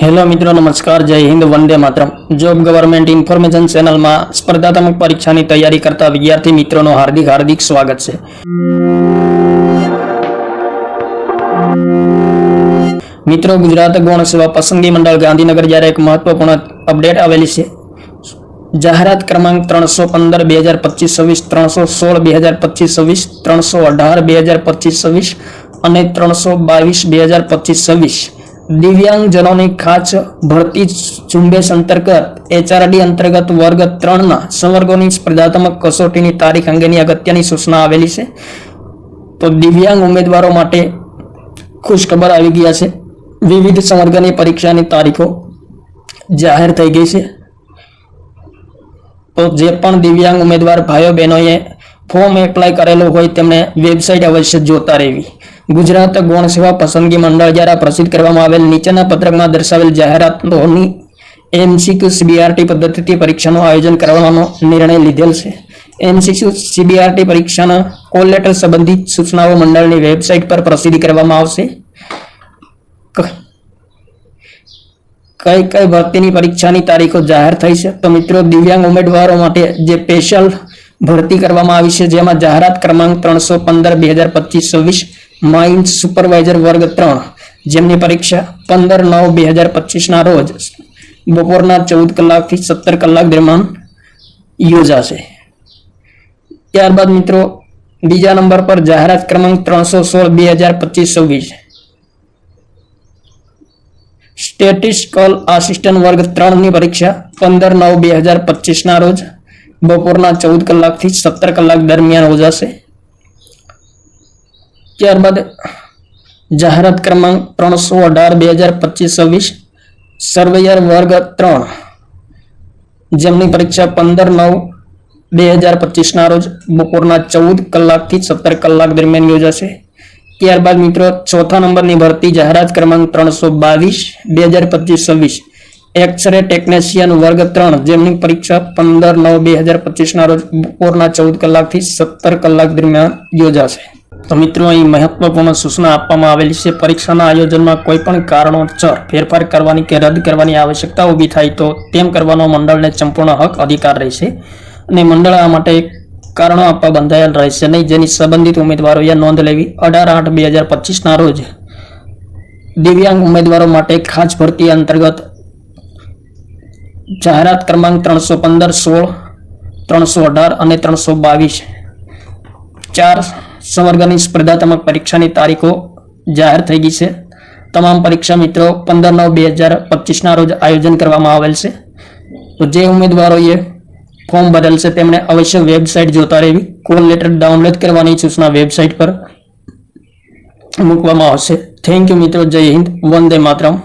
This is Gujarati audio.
હેલો મિત્રો, નમસ્કાર, જય હિન્દ, વંદે માતરમ. જોબ ગવર્મેન્ટ ઇન્ફોર્મેશન ચેનલમાં સ્પર્ધાત્મક પરીક્ષાની તૈયારી કરતા વિદ્યાર્થી મિત્રોનો હાર્દિક હાર્દિક સ્વાગત છે. મિત્રો, ગુજરાત ગૌણ સેવા પસંદગી મંડળ ગાંધીનગર જ્યારે એક મહત્વપૂર્ણ અપડેટ આવેલી છે. જાહેરાત ક્રમાંક ત્રણસો પંદર, બે હજાર પચીસ, છવ્વીસ, ત્રણસો સોળ, બે હજાર પચીસ, છવ્વીસ, ત્રણસો અઢાર, બે હજાર પચીસ, છવ્વીસ અને ત્રણસો બાવીસ, બે હજાર પચીસ, છવ્વીસ. દિવ્યાંગજનોની ખાસ ભરતી ઝુંબેશ અંતર્ગત એચઆરડી અંતર્ગત વર્ગ ત્રણના સંવર્ગોની સ્પર્ધાત્મક કસોટીની તારીખ અંગેની અગત્યની સૂચના આવેલી છે. તો દિવ્યાંગ ઉમેદવારો માટે ખુશખબર આવી ગયા છે. વિવિધ સંવર્ગની પરીક્ષાની તારીખો જાહેર થઈ ગઈ છે. તો જે પણ દિવ્યાંગ ઉમેદવાર ભાઈઓ બહેનોએ ફોર્મ એપ્લાય કરેલું હોય તેમણે વેબસાઇટ અવશ્ય જોતા રહેવી. ગુજરાત ગૌણ સેવા પસંદગી મંડળ દ્વારા પ્રસિદ્ધ કરવામાં આવેલ નીચેના પત્રકમાં દર્શાવેલ જાહેરાતોની એમસીક્યુ સીબીઆરટી પદ્ધતિથી પરીક્ષાનું આયોજન કરવાનો નિર્ણય લીધેલ છે. એમસીક્યુ સીબીઆરટી પરીક્ષાના કોલ લેટર સંબંધિત સૂચનાઓ મંડળની વેબસાઇટ પર પ્રસિદ્ધ કરવામાં આવશે. કઈ કઈ ભરતીની પરીક્ષાની તારીખો જાહેર થઈ છે? તો મિત્રો, દિવ્યાંગ ઉમેદવારો માટે જે સ્પેશિયલ ભરતી કરવામાં આવી છે, જેમાં જાહેરાત ક્રમાંક ત્રણસો પંદર, બે હજાર પચીસ, છવ્વીસ માઇન્સ સુપરવાઇઝર વર્ગ ત્રણ. જેમની પરીક્ષા પંદર નવ બે હજાર પચીસના રોજ બપોરના ચૌદ કલાકથી સત્તર કલાક દરમિયાન યોજાશે. ત્યારબાદ મિત્રો, બીજા નંબર પર જાહેરાત ક્રમાંક ત્રણસો સોળ બે હજાર પચીસ છવ્વીસ. સ્ટેટિસ્ટિકલ આસિસ્ટન્ટ વર્ગ ત્રણની પરીક્ષા પંદર નવ બે હજાર પચીસના રોજ બપોરના ચૌદ કલાકથી સત્તર કલાક દરમિયાન યોજાશે. ત્યારબાદ જાહેરાત ક્રમાંક ત્રણસો અઢાર, બે હજાર પચીસ, છવ્વીસ, સર્વેયર વર્ગ ત્રણ. જેમની પરીક્ષા પંદર નવ, બે હજાર પચીસના રોજ બપોરના ચૌદ કલાકથી સત્તર કલાક દરમિયાન યોજાશે. ત્યારબાદ મિત્રો, ચોથા નંબરની ભરતી જાહેરાત ક્રમાંક ત્રણસો બાવીસ, બે હજાર પચીસ, છવ્વીસ. એક્સરે ટેકનિશિયન વર્ગ ત્રણ, જેમની પરીક્ષા પંદર નવ, બે હજાર પચીસના રોજ બપોરના ચૌદ કલાકથી સત્તર કલાક દરમિયાન યોજાશે. તો મિત્રો, અહીં મહત્વપૂર્ણ સૂચના આપવામાં આવેલી છે. પરીક્ષાના આયોજનમાં કોઈ પણ કારણોસર ફેરફાર કરવાની કે રદ કરવાની આવશ્યકતા ઊભી થાય તો તેમ કરવાનો મંડળને સંપૂર્ણ હક અધિકાર રહેશે અને મંડળ આ માટે કારણો આપવા બંધાયેલ રહેશે નહીં. જેની સંબંધિત ઉમેદવારોએ નોંધ લેવી અઢાર આઠ બે હજાર પચીસના રોજ દિવ્યાંગ ઉમેદવારો માટે ખાસ ભરતી અંતર્ગત જાહેરાત ક્રમાંક ત્રણસો પંદર, સોળ, ત્રણસો અઢાર અને ત્રણસો બાવીસ. ચાર સંવર્ગની સ્પર્ધાત્મક પરીક્ષાની તારીખો જાહેર થઈ ગઈ છે. તમામ પરીક્ષા મિત્રો પંદર નવ બે હજાર પચીસના રોજ આયોજન કરવામાં આવેલ છે. તો જે ઉમેદવારોએ ફોર્મ છે તેમણે અવશ્ય વેબસાઇટ જોતા રહેવી. કોલ લેટર ડાઉનલોડ કરવાની સૂચના વેબસાઇટ પર મૂકવામાં આવશે. થેન્ક યુ મિત્રો. જય હિન્દ. વંદે માતરમ.